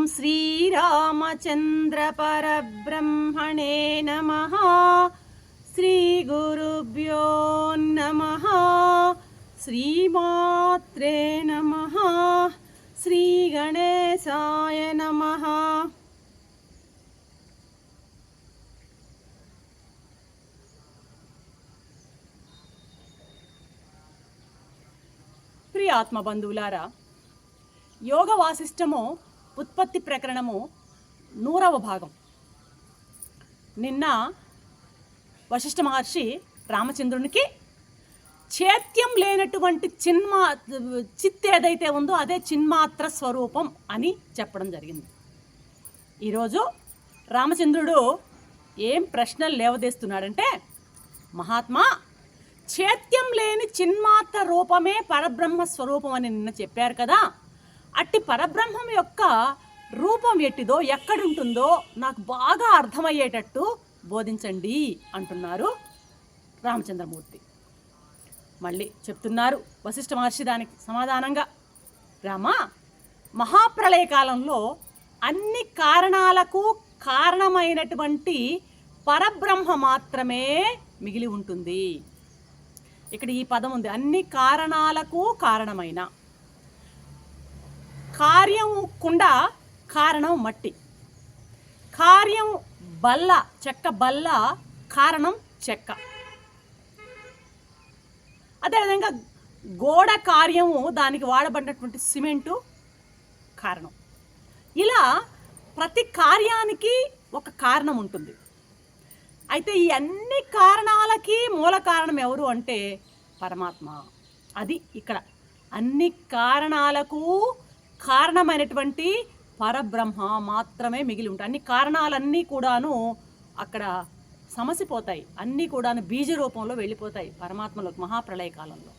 ॐ श्रीरामचन्द्रपरब्रह्मणे नमः श्रीगुरुभ्यो नमः श्रीमात्रे नमः श्रीगणेशाय नमः ప్రియ ఆత్మబంధువులారా యోగ వాసిష్టము ఉత్పత్తి ప్రకరణము నూరవ భాగం. నిన్న వశిష్ఠ మహర్షి రామచంద్రునికి చేత్యం లేనటువంటి చిన్మా చిత్ ఏదైతే ఉందో అదే చిన్మాత్ర స్వరూపం అని చెప్పడం జరిగింది. ఈరోజు రామచంద్రుడు ఏం ప్రశ్నలు లేవదీస్తున్నాడంటే మహాత్మా చేత్యం లేని చిన్మాత్ర రూపమే పరబ్రహ్మ స్వరూపం అని నిన్న చెప్పారు కదా. అట్టి పరబ్రహ్మం యొక్క రూపం ఎట్టిదో ఎక్కడుంటుందో నాకు బాగా అర్థమయ్యేటట్టు బోధించండి అంటున్నారు రామచంద్రమూర్తి. మళ్ళీ చెప్తున్నారు వశిష్ఠ మహర్షి దానికి సమాధానంగా. రామ మహాప్రళయ కాలంలో అన్ని కారణాలకు కారణమైనటువంటి పరబ్రహ్మ మాత్రమే మిగిలి ఉంటుంది. ఇక్కడ ఈ పదం ఉంది. అన్ని కారణాలకు కారణమైన కార్యము కుండ కారణం మట్టి. కార్యం బల్ల చెక్క బల్ల కారణం చెక్క. అదేవిధంగా గోడ కార్యము దానికి వాడబడినటువంటి సిమెంటు కారణం. ఇలా ప్రతి కార్యానికి ఒక కారణం ఉంటుంది. అయితే ఈ అన్ని కారణాలకి మూల కారణం ఎవరు అంటే పరమాత్మ. అది ఇక్కడ. అన్ని కారణాలకు కారణమైనటువంటి పరబ్రహ్మ మాత్రమే మిగిలి ఉంటాయి. అన్ని కారణాలన్నీ కూడాను అక్కడ సమసిపోతాయి. అన్నీ కూడాను బీజ రూపంలో వెళ్ళిపోతాయి పరమాత్మలోకి మహాప్రళయ కాలంలో.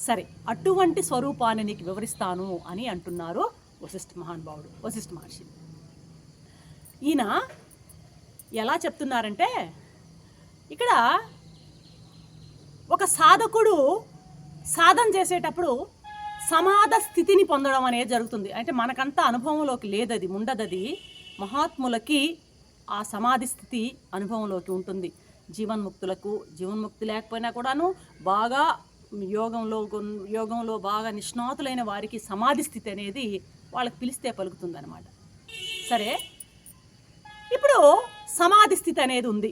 సరే అటువంటి స్వరూపాన్ని నీకు వివరిస్తాను అని అంటున్నారు వశిష్ఠ మహానుభావుడు వశిష్ఠ మహర్షి. ఈయన ఎలా చెప్తున్నారంటే ఇక్కడ ఒక సాధకుడు సాధన చేసేటప్పుడు సమాధ స్థితిని పొందడం అనేది జరుగుతుంది. అంటే మనకంతా అనుభవంలోకి లేదది ఉండదది మహాత్ములకి ఆ సమాధి స్థితి అనుభవంలోకి ఉంటుంది. జీవన్ముక్తులకు జీవన్ముక్తి లేకపోయినా కూడాను బాగా యోగంలో యోగంలో బాగా నిష్ణాతులైన వారికి సమాధి స్థితి అనేది వాళ్ళకి పిలిస్తే పలుకుతుందనమాట సరే? ఇప్పుడు సమాధి స్థితి అనేది ఉంది.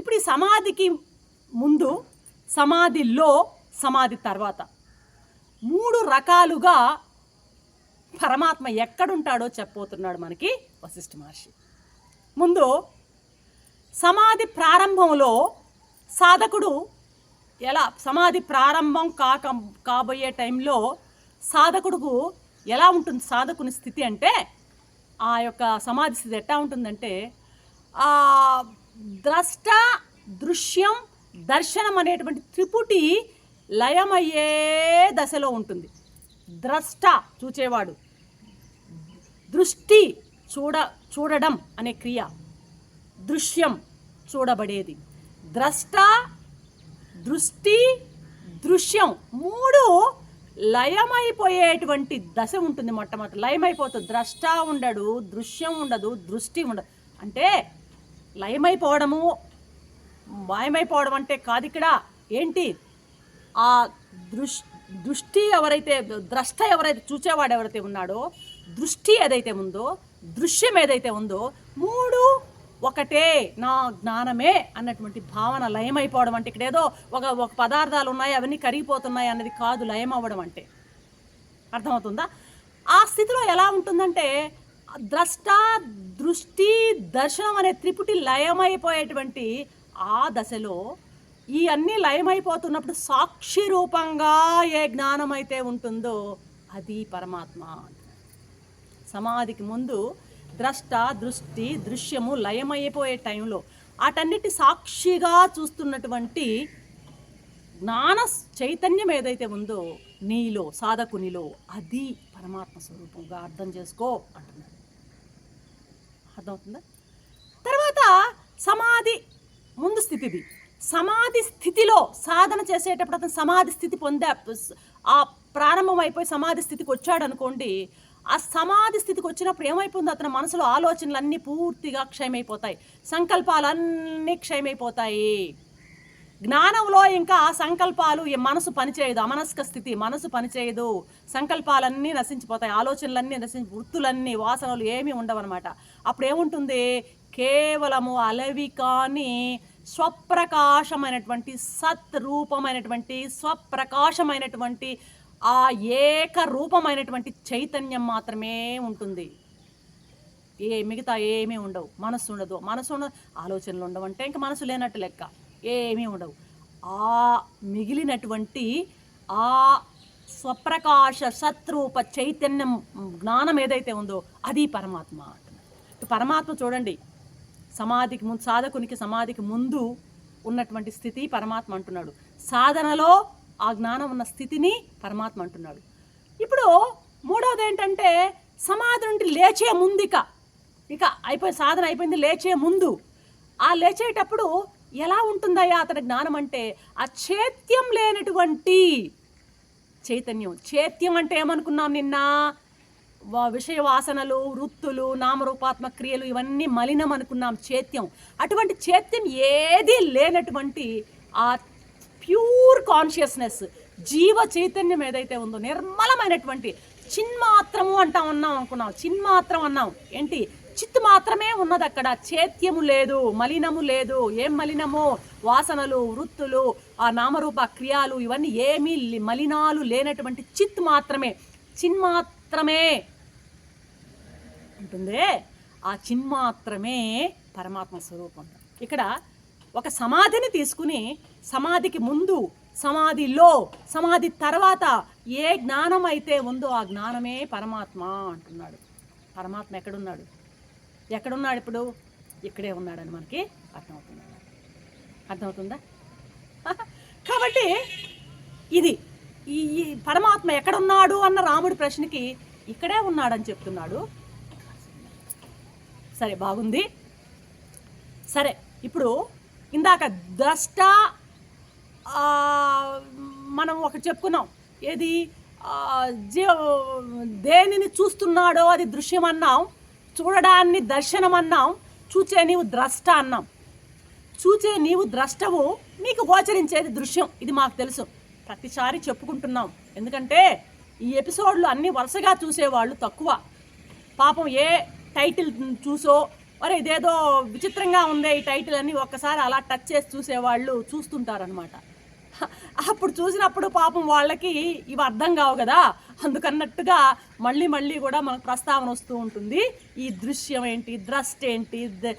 ఇప్పుడు ఈ సమాధికి ముందు సమాధిలో సమాధి తర్వాత మూడు రకాలుగా పరమాత్మ ఎక్కడుంటాడో చెప్పబోతున్నాడు మనకి వశిష్ఠ మహర్షి. ముందు సమాధి ప్రారంభంలో సాధకుడు ఎలా సమాధి ప్రారంభం కాక కాబోయే టైంలో సాధకుడుకు ఎలా ఉంటుంది సాధకుని స్థితి అంటే ఆ యొక్క సమాధి స్థితి ఎట్లా ఉంటుందంటే ఆ ద్రష్ట దృశ్యం దర్శనం అనేటువంటి త్రిపుటి లయమయ్యే దశలో ఉంటుంది. ద్రష్ట చూచేవాడు. దృష్టి చూడ చూడడం అనే క్రియ. దృశ్యం చూడబడేది. ద్రష్ట దృష్టి దృశ్యం మూడు లయమైపోయేటువంటి దశ ఉంటుంది మొట్టమొదటి. లయమైపోతుంది ద్రష్ట ఉండడు దృశ్యం ఉండదు దృష్టి ఉండదు. అంటే లయమైపోవడము మాయమైపోవడం అంటే కాదు ఇక్కడ. ఏంటి? ఆ దృష్ దృష్టి ఎవరైతే ద్రష్ట ఎవరైతే చూచేవాడు ఎవరైతే ఉన్నాడో దృష్టి ఏదైతే ఉందో దృశ్యం ఏదైతే ఉందో మూడు ఒకటే నా జ్ఞానమే అన్నటువంటి భావన లయమైపోవడం అంటే ఇక్కడ ఏదో ఒక ఒక పదార్థాలు ఉన్నాయి అవన్నీ కరిగిపోతున్నాయి అన్నది కాదు లయం అవ్వడం అంటే. అర్థమవుతుందా? ఆ స్థితిలో ఎలా ఉంటుందంటే ద్రష్ట దృష్టి దర్శనం అనే త్రిపుటి లయమైపోయేటువంటి ఆ దశలో ఈ అన్నీ లయమైపోతున్నప్పుడు సాక్షి రూపంగా ఏ జ్ఞానం అయితే ఉంటుందో అది పరమాత్మ. సమాధికి ముందు ద్రష్ట దృష్టి దృశ్యము లయమైపోయే టైంలో వాటన్నిటి సాక్షిగా చూస్తున్నటువంటి జ్ఞాన చైతన్యం ఏదైతే ఉందో నీలో సాధకునిలో అది పరమాత్మ స్వరూపంగా అర్థం చేసుకో అంటున్నాడు. అర్థమవుతుందా? తర్వాత సమాధి ముందు స్థితిది. సమాధి స్థితిలో సాధన చేసేటప్పుడు అతను సమాధి స్థితి పొందా ఆ ప్రారంభం అయిపోయి సమాధి స్థితికి వచ్చాడు అనుకోండి ఆ సమాధి స్థితికి వచ్చినప్పుడు ఏమైపోతుంది? అతని మనసులో ఆలోచనలన్నీ పూర్తిగా క్షయమైపోతాయి. సంకల్పాలన్నీ క్షయమైపోతాయి. జ్ఞానంలో ఇంకా సంకల్పాలు ఈ మనసు పనిచేయదు. అమనస్క స్థితి మనసు పనిచేయదు. సంకల్పాలన్నీ నశించిపోతాయి. ఆలోచనలన్నీ నశించి వృత్తులన్నీ వాసనలు ఏమీ ఉండవన్నమాట. అప్పుడు ఏముంటుంది కేవలము అలవి కానీ స్వప్రకాశమైనటువంటి సత్ రూపమైనటువంటి స్వప్రకాశమైనటువంటి ఆ ఏక రూపమైనటువంటి చైతన్యం మాత్రమే ఉంటుంది. ఏ మిగతా ఏమీ ఉండవు. మనసు ఉండదు. మనసు ఉండ ఆలోచనలు ఉండవంటే ఇంకా మనసు లేనట్టు లెక్క. ఏమీ ఉండవు. ఆ మిగిలినటువంటి ఆ స్వప్రకాశ సత్రూప చైతన్యం జ్ఞానం ఏదైతే ఉందో అది పరమాత్మ. పరమాత్మ చూడండి. సమాధికి ముందు సాధకునికి సమాధికి ముందు ఉన్నటువంటి స్థితి పరమాత్మ అంటున్నాడు. సాధనలో ఆ జ్ఞానం ఉన్న స్థితిని పరమాత్మ అంటున్నాడు. ఇప్పుడు మూడవది ఏంటంటే సమాధి నుండి లేచే ముందు ఇక ఇక అయిపోయి సాధన అయిపోయింది లేచే ముందు. ఆ లేచేటప్పుడు ఎలా ఉంటుందయ్యా అతని జ్ఞానం అంటే ఆ చైత్యం లేనటువంటి చైతన్యం. చైత్యం అంటే ఏమనుకున్నాం నిన్న? విషయ వాసనలు వృత్తులు నామరూపాత్మ క్రియలు ఇవన్నీ మలినం అనుకున్నాం చైత్యం. అటువంటి చైత్యం ఏది లేనటువంటి ఆ ప్యూర్ కాన్షియస్నెస్ జీవ చైతన్యం ఏదైతే ఉందో నిర్మలమైనటువంటి చిన్మాత్రము అంటా ఉన్నాం అనుకున్నాం. చిన్మాత్రం అన్నాం. ఏంటి? చిత్తు మాత్రమే ఉన్నది అక్కడ. చైత్యము లేదు మలినము లేదు. ఏం మలినము? వాసనలు వృత్తులు ఆ నామరూప క్రియాలు ఇవన్నీ ఏమీ లే- మలినాలు లేనటువంటి చిత్ మాత్రమే. చిన్మాత్రమే. ఉంటుందే. ఆ చిన్మాత్రమే పరమాత్మ స్వరూపం. ఇక్కడ ఒక సమాధిని తీసుకుని సమాధికి ముందు సమాధిలో సమాధి తర్వాత ఏ జ్ఞానం అయితే ఉందో ఆ జ్ఞానమే పరమాత్మ అంటున్నాడు. పరమాత్మ ఎక్కడున్నాడు? ఎక్కడున్నాడు ఇప్పుడు? ఇక్కడే ఉన్నాడని మనకి అర్థమవుతుంది? అర్థమవుతుందా? కాబట్టి ఇది ఈ ఈ పరమాత్మ ఎక్కడున్నాడు అన్న రాముడి ప్రశ్నకి ఇక్కడే ఉన్నాడని చెప్తున్నాడు. సరే బాగుంది. సరే ఇప్పుడు ఇందాక ద్రష్ట మనం ఒకటి చెప్పుకున్నాం. ఏది? జీ దేనిని చూస్తున్నాడో అది దృశ్యం అన్నాం. చూడడాన్ని దర్శనం అన్నాం. చూచే నీవు ద్రష్ట అన్నాం. చూచే నీవు ద్రష్టవు నీకు గోచరించేది దృశ్యం. ఇది మాకు తెలుసు. ప్రతిసారి చెప్పుకుంటున్నాం. ఎందుకంటే ఈ ఎపిసోడ్లు అన్నీ వరుసగా చూసేవాళ్ళు తక్కువ. పాపం ఏ టైటిల్ చూసో మరి ఇదేదో విచిత్రంగా ఉందే ఈ టైటిల్ అని ఒక్కసారి అలా టచ్ చేసి చూసేవాళ్ళు చూస్తుంటారనమాట అప్పుడు చూసినప్పుడు పాపం వాళ్ళకి ఇవి అర్థం కావు కదా. అందుకన్నట్టుగా మళ్ళీ మళ్ళీ కూడా మనకు ప్రస్తావన వస్తూ ఉంటుంది. ఈ దృశ్యం ఏంటి ద్రష్ట ఏంటి ద-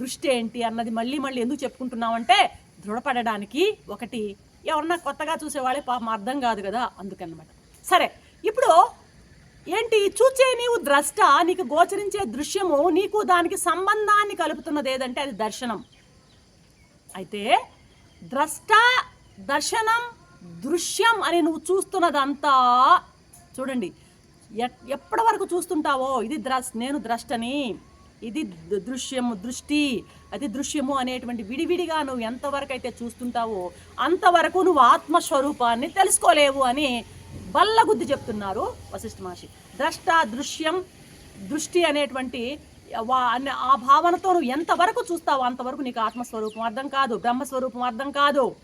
దృష్టి ఏంటి అన్నది మళ్ళీ మళ్ళీ ఎందుకు చెప్పుకుంటున్నామంటే దృఢపడడానికి ఒకటి. ఎవరన్నా కొత్తగా చూసేవాళ్ళే పాపం అర్థం కాదు కదా అందుకన్నమాట. సరే ఇప్పుడు ఏంటి? చూచే నీవు ద్రష్ట నీకు గోచరించే దృశ్యము నీకు దానికి సంబంధాన్ని కలుపుతున్నది ఏదంటే అది దర్శనం. అయితే ద్రష్ట దర్శనం దృశ్యం అని నువ్వు చూస్తున్నదంతా చూడండి. ఎ- ఎప్పటి వరకు చూస్తుంటావో? ఇది ద్రస్ నేను ద్రష్టని. ఇది దృశ్యము దృష్టి. అది దృశ్యము అనేటువంటి విడివిడిగా నువ్వు ఎంతవరకు అయితే చూస్తుంటావో అంతవరకు నువ్వు ఆత్మస్వరూపాన్ని తెలుసుకోలేవు అని బల్లగుద్ది చెప్తున్నారు వశిష్ఠ మహర్షి. ద్రష్ట దృశ్యం దృష్టి అనేటువంటి వా- అనే ఆ భావనతో నువ్వు ఎంతవరకు చూస్తావో అంతవరకు నీకు ఆత్మస్వరూపం అర్థం కాదు బ్రహ్మస్వరూపం అర్థం కాదు.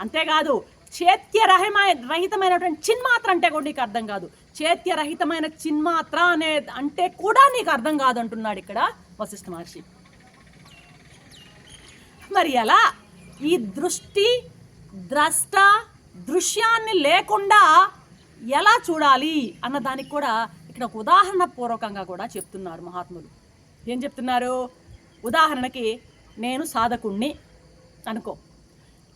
అంతేకాదు చేత్యరహితమైన రహితమైనటువంటి చిన్మాత్ర అంటే కూడా నీకు అర్థం కాదు. చేత్యరహితమైన చిన్మాత్ర అనే అంటే కూడా నీకు అర్థం కాదు అంటున్నాడు ఇక్కడ వశిష్ఠ మహర్షి. మరి ఎలా? ఈ దృష్టి ద్రష్ట దృశ్యాన్ని లేకుండా ఎలా చూడాలి అన్న దానికి కూడా ఇక్కడ ఒక ఉదాహరణ పూర్వకంగా కూడా చెప్తున్నారు మహాత్ములు. ఏం చెప్తున్నారు? ఉదాహరణకి నేను సాధకుణ్ణి అనుకో.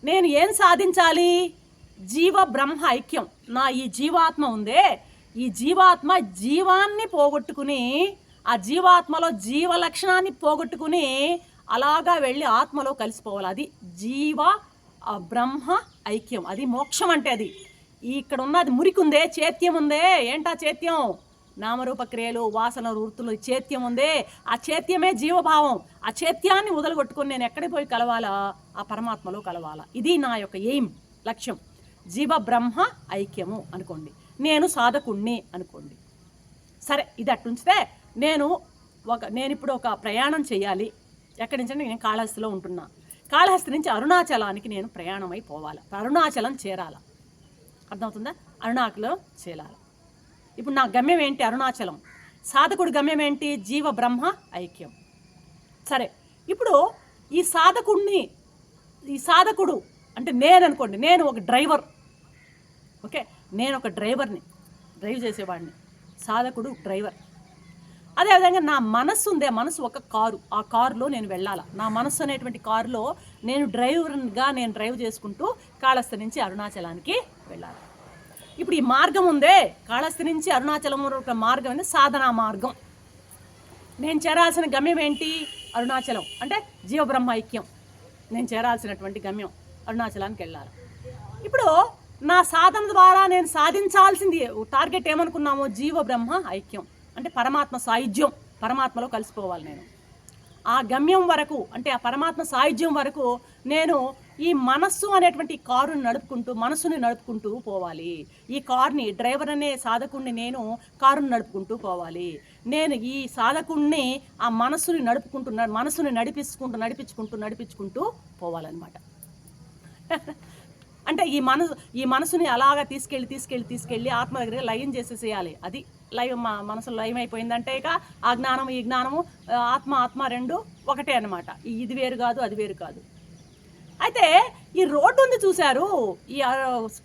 నేను ఏం సాధించాలి? జీవ బ్రహ్మ ఐక్యం. నా ఈ జీవాత్మ ఉందే. ఈ జీవాత్మ జీవాన్ని పోగొట్టుకుని ఆ జీవాత్మలో జీవ లక్షణాన్ని పోగొట్టుకుని అలాగా వెళ్ళి ఆత్మలో కలిసిపోవాలి. అది జీవ బ్రహ్మ ఐక్యం. అది మోక్షం అంటే అది. ఇక్కడ ఉన్నది మురికి ఉందే చేత్యం ఉందే. ఏంటా చేత్యం? నామరూప క్రియలు వాసన వృత్తులు చేత్యం ఉందే. ఆ చేత్యమే జీవభావం. ఆ చేత్యాన్ని వదలగొట్టుకొని నేను ఎక్కడికి పోయి కలవాలా? ఆ పరమాత్మలో కలవాలా? ఇది నా యొక్క ఎయిమ్ లక్ష్యం. జీవ బ్రహ్మ ఐక్యము అనుకోండి. నేను సాధకుణ్ణి అనుకోండి. సరే ఇది అట్టుంచితే నేను ఒక నేను ఇప్పుడు ఒక ప్రయాణం చేయాలి. ఎక్కడి నుంచి నేను కాళహస్తిలో ఉంటున్నా. కాళహస్తి నుంచి అరుణాచలానికి నేను ప్రయాణం అయిపోవాలి అరుణాచలం చేరాల. అర్థమవుతుందా? అరుణాచలం చేరాలి ఇప్పుడు నా గమ్యం ఏంటి? అరుణాచలం. సాధకుడు గమ్యం ఏంటి? జీవ బ్రహ్మ ఐక్యం. సరే ఇప్పుడు ఈ సాధకుడిని ఈ సాధకుడు అంటే నేను అనుకోండి నేను ఒక డ్రైవర్. ఓకే? నేను ఒక డ్రైవర్ని డ్రైవ్ చేసేవాడిని. సాధకుడు డ్రైవర్. అదేవిధంగా నా మనస్సు ఉందే మనసు ఒక కారు ఆ కారులో నేను వెళ్ళాలా? నా మనస్సు అనేటువంటి కారులో నేను డ్రైవర్గా నేను డ్రైవ్ చేసుకుంటూ కాళహస్తి నుంచి అరుణాచలానికి వెళ్ళాలి. ఇప్పుడు ఈ మార్గం ఉందే కాళహస్తి నుంచి అరుణాచలం ఒక మార్గం అనేది సాధనా మార్గం. నేను చేరాల్సిన గమ్యం ఏంటి? అరుణాచలం అంటే జీవబ్రహ్మ ఐక్యం. నేను చేరాల్సినటువంటి గమ్యం అరుణాచలానికి వెళ్ళాలి. ఇప్పుడు నా సాధన ద్వారా నేను సాధించాల్సింది టార్గెట్ ఏమనుకున్నామో? జీవ బ్రహ్మ ఐక్యం. అంటే పరమాత్మ సాయుధ్యం పరమాత్మలో కలిసిపోవాలి నేను. ఆ గమ్యం వరకు అంటే ఆ పరమాత్మ సాయుధ్యం వరకు నేను ఈ మనస్సు అనేటువంటి కారుని నడుపుకుంటూ మనస్సుని నడుపుకుంటూ పోవాలి. ఈ కార్ని డ్రైవర్ అనే సాధకుడిని నేను కారుని నడుపుకుంటూ పోవాలి. నేను ఈ సాధకుడిని ఆ మనస్సుని నడుపుకుంటూ మనసుని నడిపించుకుంటూ నడిపించుకుంటూ నడిపించుకుంటూ పోవాలన్నమాట. అంటే ఈ మనసు ఈ మనసుని అలాగా తీసుకెళ్ళి తీసుకెళ్ళి తీసుకెళ్ళి ఆత్మ దగ్గర లయం చేసేసేయాలి. అది లైవ్ మా మనసు లయమైపోయిందంటే అయిపోయిందంటే ఇక ఆ జ్ఞానం ఈ జ్ఞానము ఆత్మ ఆత్మ రెండు ఒకటే అనమాట ఇది వేరు కాదు అది వేరు కాదు. అయితే ఈ రోడ్డు ఉంది చూశారు. ఈ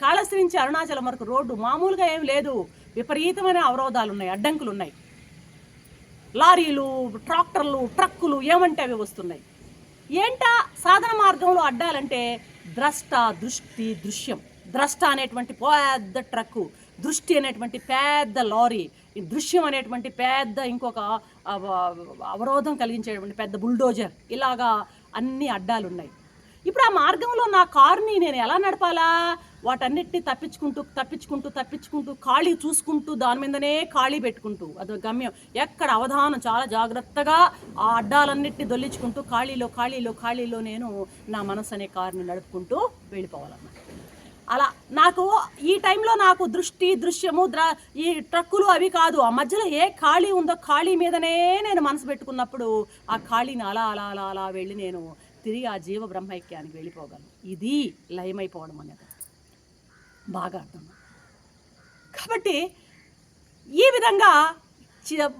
కాళహస్తి నుంచి అరుణాచలం వరకు రోడ్డు మామూలుగా ఏం లేదు. విపరీతమైన అవరోధాలు ఉన్నాయి అడ్డంకులు ఉన్నాయి లారీలు ట్రాక్టర్లు ట్రక్కులు ఏమంటే అవి వస్తున్నాయి. ఏంటా సాధన మార్గంలో అడ్డాలంటే ద్రష్ట దృష్టి దృశ్యం. ద్రష్ట అనేటువంటి పెద్ద ట్రక్కు. దృష్టి అనేటువంటి పెద్ద లారీ ఈ దృశ్యం అనేటువంటి పెద్ద ఇంకొక అవరోధం కలిగించేటువంటి పెద్ద బుల్డోజర్. ఇలాగా అన్ని అడ్డాలు ఉన్నాయి ఇప్పుడు ఆ మార్గంలో నా కారుని నేను ఎలా నడపాలా? వాటన్నిటిని తప్పించుకుంటూ తప్పించుకుంటూ తప్పించుకుంటూ ఖాళీ చూసుకుంటూ దాని మీదనే ఖాళీ పెట్టుకుంటూ అది గమ్యం. ఎక్కడ అవధానం చాలా జాగ్రత్తగా ఆ అడ్డాలన్నిటిని దొల్లించుకుంటూ ఖాళీలో ఖాళీలో ఖాళీలో నేను నా మనసు అనే కారుని నడుపుకుంటూ వెళ్ళిపోవాలన్నమాట. అలా నాకు ఈ టైంలో నాకు దృష్టి దృశ్యము ద్ర ఈ ట్రక్కులు అవి కాదు. ఆ మధ్యలో ఏ ఖాళీ ఉందో ఖాళీ మీదనే నేను మనసు పెట్టుకున్నప్పుడు ఆ ఖాళీని అలా అలా అలా అలా వెళ్ళి నేను తిరిగి ఆ జీవ బ్రహ్మైక్యానికి వెళ్ళిపోగలను. ఇది లయమైపోవడం అనేది బాగా అర్థం. కాబట్టి ఈ విధంగా చి-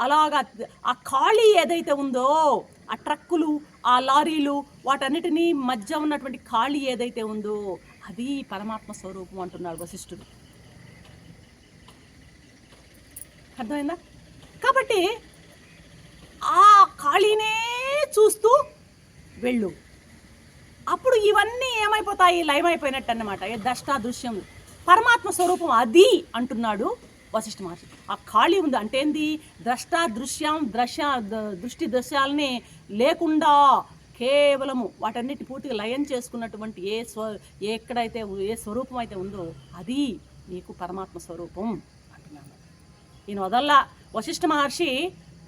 అలాగా ఆ ఖాళీ ఏదైతే ఉందో ఆ ట్రక్కులు ఆ లారీలు వాటన్నిటినీ మధ్య ఉన్నటువంటి ఖాళీ ఏదైతే ఉందో అది పరమాత్మ స్వరూపం అంటున్నాడు వశిష్ఠుడు. అర్థమైందా? కాబట్టి ఆ ఖాళీనే చూస్తూ వెళ్ళు. అప్పుడు ఇవన్నీ ఏమైపోతాయి? లయమైపోయినట్టు అన్నమాట ఏ దష్టా దృశ్యం పరమాత్మ స్వరూపం అది అంటున్నాడు. వశిష్ఠ మహర్షి. ఆ ఖాళీ ఉంది. అంటే ఏంది? ద్రష్ట దృశ్యం దృశ్య దృష్టి దృశ్యాలని లేకుండా కేవలము వాటన్నిటి పూర్తిగా లయం చేసుకున్నటువంటి ఏ స్వ ఎక్కడైతే ఏ స్వరూపం అయితే ఉందో అది నీకు పరమాత్మ స్వరూపం అంటున్నాను. ఈయన వదల్లా. వశిష్ఠ మహర్షి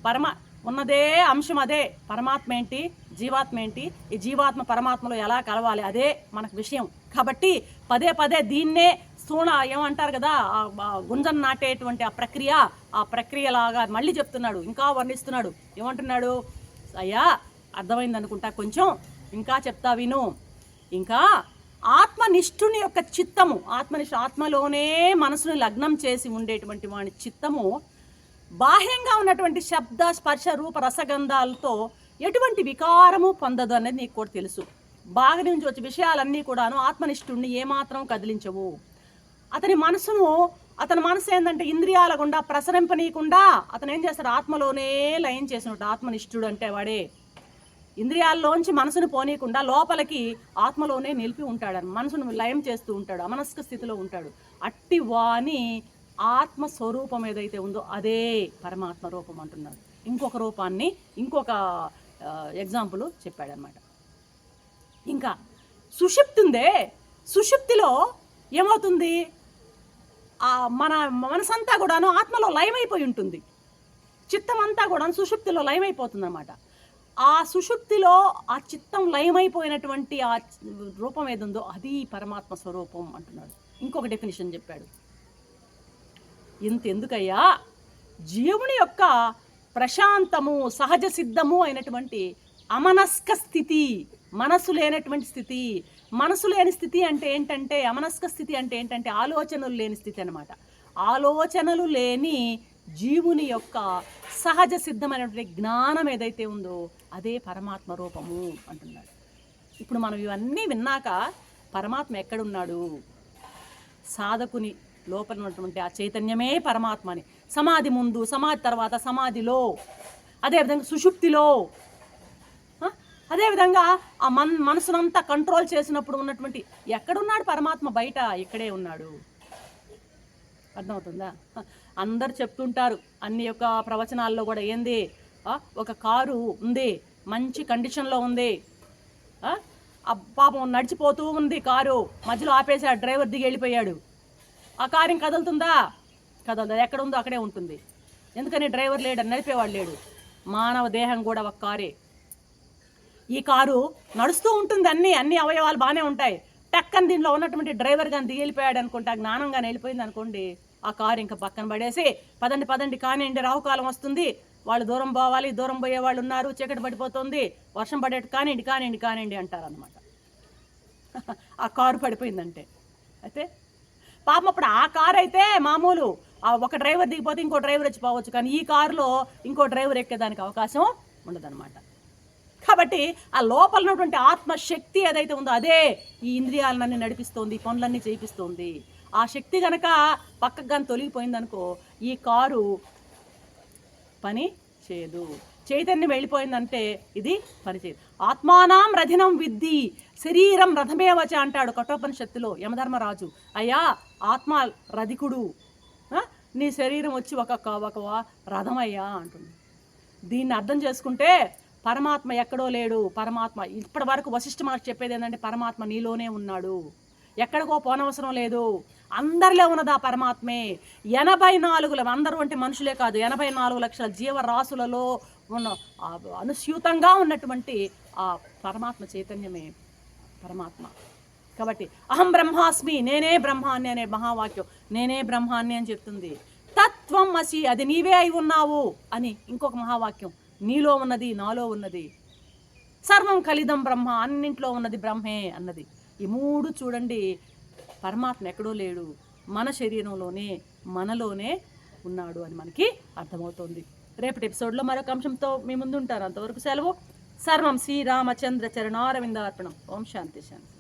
పరమ ఉన్నదే అంశం అదే. పరమాత్మ ఏంటి జీవాత్మ ఏంటి ఈ జీవాత్మ పరమాత్మలో ఎలా కలవాలి? అదే మనకు విషయం. కాబట్టి పదే పదే దీన్నే స్థూణ ఏమంటారు కదా ఆ నాటేటువంటి ఆ ప్రక్రియ ఆ ప్రక్రియలాగా మళ్ళీ చెప్తున్నాడు. ఇంకా వర్ణిస్తున్నాడు. ఏమంటున్నాడు? అయ్యా అర్థమైంది అనుకుంటా కొంచెం. ఇంకా చెప్తా విను. ఇంకా ఆత్మనిష్ఠుని యొక్క చిత్తము ఆత్మనిష్ఠ ఆత్మలోనే మనసుని లగ్నం చేసి ఉండేటువంటి వాని చిత్తము బాహ్యంగా ఉన్నటువంటి శబ్ద స్పర్శ రూప రసగంధాలతో ఎటువంటి వికారము పొందదు అనేది నీకు కూడా తెలుసు. బాగా నుంచి వచ్చే విషయాలన్నీ కూడాను ఆత్మనిష్ఠుడిని ఏమాత్రం కదిలించవు. అతని మనసును అతని మనసు ఏంటంటే ఇంద్రియాల గుండా ప్రసరింపనీయకుండా అతను ఏం చేస్తాడు? ఆత్మలోనే లయం చేసినట్టు ఆత్మనిష్ఠుడు అంటే వాడే. ఇంద్రియాల్లోంచి మనసును పోనీయకుండా లోపలికి ఆత్మలోనే నిలిపి ఉంటాడు. మనసును లయం చేస్తూ ఉంటాడు అమనస్క స్థితిలో ఉంటాడు. అట్టి వాని ఆత్మ స్వరూపం ఏదైతే ఉందో అదే పరమాత్మ రూపం అంటున్నారు ఇంకొక రూపాన్ని ఇంకొక ఎగ్జాంపుల్ చెప్పాడనమాట ఇంకా సుషుప్తి ఉందే సుషుప్తిలో ఏమవుతుంది? ఆ మన మనసంతా కూడాను ఆత్మలో లయమైపోయి ఉంటుంది. చిత్తం అంతా కూడా సుషుప్తిలో లయమైపోతుంది అనమాట ఆ సుషుప్తిలో ఆ చిత్తం లయమైపోయినటువంటి ఆ రూపం ఏదుందో అది పరమాత్మ స్వరూపం అంటున్నాడు. ఇంకొక డెఫినేషన్ చెప్పాడు. ఇంతెందుకయ్యా? జీవుని యొక్క ప్రశాంతము సహజ సిద్ధము అయినటువంటి అమనస్క స్థితి మనసు లేనటువంటి స్థితి. మనసు లేని స్థితి అంటే ఏంటంటే అమనస్క స్థితి అంటే ఏంటంటే ఆలోచనలు లేని స్థితి అనమాట ఆలోచనలు లేని జీవుని యొక్క సహజ సిద్ధమైనటువంటి జ్ఞానం ఏదైతే ఉందో అదే పరమాత్మ రూపము అంటున్నాడు. ఇప్పుడు మనం ఇవన్నీ విన్నాక పరమాత్మ ఎక్కడున్నాడు? సాధకుని లోపల ఉన్నటువంటి ఆ చైతన్యమే పరమాత్మ అని సమాధి ముందు సమాధి తర్వాత సమాధిలో. అదేవిధంగా సుషుప్తిలో. అదేవిధంగా ఆ మన్ మనసునంతా కంట్రోల్ చేసినప్పుడు ఉన్నటువంటి ఎక్కడున్నాడు పరమాత్మ? బయట ఇక్కడే ఉన్నాడు. అర్థమవుతుందా? అందరు చెప్తుంటారు అన్ని యొక్క ప్రవచనాల్లో కూడా ఏంది? ఒక కారు ఉంది మంచి కండిషన్లో ఉంది. పాపం నడిచిపోతూ ఉంది కారు. మధ్యలో ఆపేసి ఆ డ్రైవర్ దిగి వెళ్ళిపోయాడు. ఆ కారు కదులుతుందా? కదలదు. ఎక్కడ ఉందో అక్కడే ఉంటుంది. ఎందుకని డ్రైవర్ లేడు నడిపేవాడు లేడు. మానవ దేహం కూడా ఒక కారే. ఈ కారు నడుస్తూ ఉంటుంది అన్ని అన్ని అవయవాలు బాగానే ఉంటాయి. టక్కని దీనిలో ఉన్నటువంటి డ్రైవర్ కానీ దిగి అనుకుంటే ఆ వెళ్ళిపోయింది అనుకోండి ఆ కారు ఇంకా పక్కన పడేసి పదండి పదండి కానివ్వండి రావుకాలం వస్తుంది. వాళ్ళు దూరం పోవాలి దూరం పోయే వాళ్ళు ఉన్నారు చీకటి పడిపోతుంది వర్షం పడేట్టు కానివ్వండి కానివ్వండి కానివ్వండి అంటారు అనమాట ఆ కారు పడిపోయిందంటే. అయితే పాపం అప్పుడు ఆ కార్ అయితే మామూలు. ఒక డ్రైవర్ దిగిపోతే ఇంకో డ్రైవర్ వచ్చి పోవచ్చు. కానీ ఈ కారులో ఇంకో డ్రైవర్ ఎక్కేదానికి అవకాశం ఉండదన్నమాట. కాబట్టి ఆ లోపల ఉన్నటువంటి ఆత్మశక్తి ఏదైతే ఉందో అదే ఈ ఇంద్రియాలన్నీ నడిపిస్తోంది పనులన్నీ చేయిస్తోంది. ఆ శక్తి గనక పక్కకు కానీ తొలగిపోయిందనుకో ఈ కారు పని చేయదు. చైతన్యం వెళ్ళిపోయిందంటే ఇది పని ఆత్మానాం రథినం విద్ది శరీరం రథమేవచ అంటాడు కఠోపనిషత్తులో యమధర్మరాజు. అయ్యా ఆత్మ రధికుడు. నీ శరీరం వచ్చి ఒక ఒక రథమయ్యా అంటుంది. దీన్ని అర్థం చేసుకుంటే పరమాత్మ ఎక్కడో లేడు. పరమాత్మ ఇప్పటి వరకు వశిష్ఠ మహర్షి చెప్పేది ఏంటంటే పరమాత్మ నీలోనే ఉన్నాడు. ఎక్కడికో పోనవసరం లేదు. అందరిలో ఉన్నదా పరమాత్మే. ఎనభై నాలుగు ల- అందరూ అంటే మనుషులే కాదు ఎనభై నాలుగు లక్షల జీవరాశులలో అనుస్యూతంగా ఉన్నటువంటి ఆ పరమాత్మ చైతన్యమే పరమాత్మ. కాబట్టి అహం బ్రహ్మాస్మి నేనే బ్రహ్మాన్ని అనే మహావాక్యం నేనే బ్రహ్మాన్ని అని చెప్తుంది. తత్వం అసి అది నీవే అయి ఉన్నావు అని ఇంకొక మహావాక్యం నీలో ఉన్నది నాలో ఉన్నది. సర్వం కలిదం బ్రహ్మ అన్నింట్లో ఉన్నది బ్రహ్మే అన్నది. ఈ మూడు చూడండి పరమాత్మ ఎక్కడో లేడు మన శరీరంలోనే మనలోనే ఉన్నాడు అని మనకి అర్థమవుతోంది. రేపటి ఎపిసోడ్లో మరొక అంశంతో మీ ముందు ఉంటారు అంతవరకు సెలవు. సర్వం శ్రీరామచంద్ర చరణారవిందార్పణం. ఓం శాంతి శాంతి.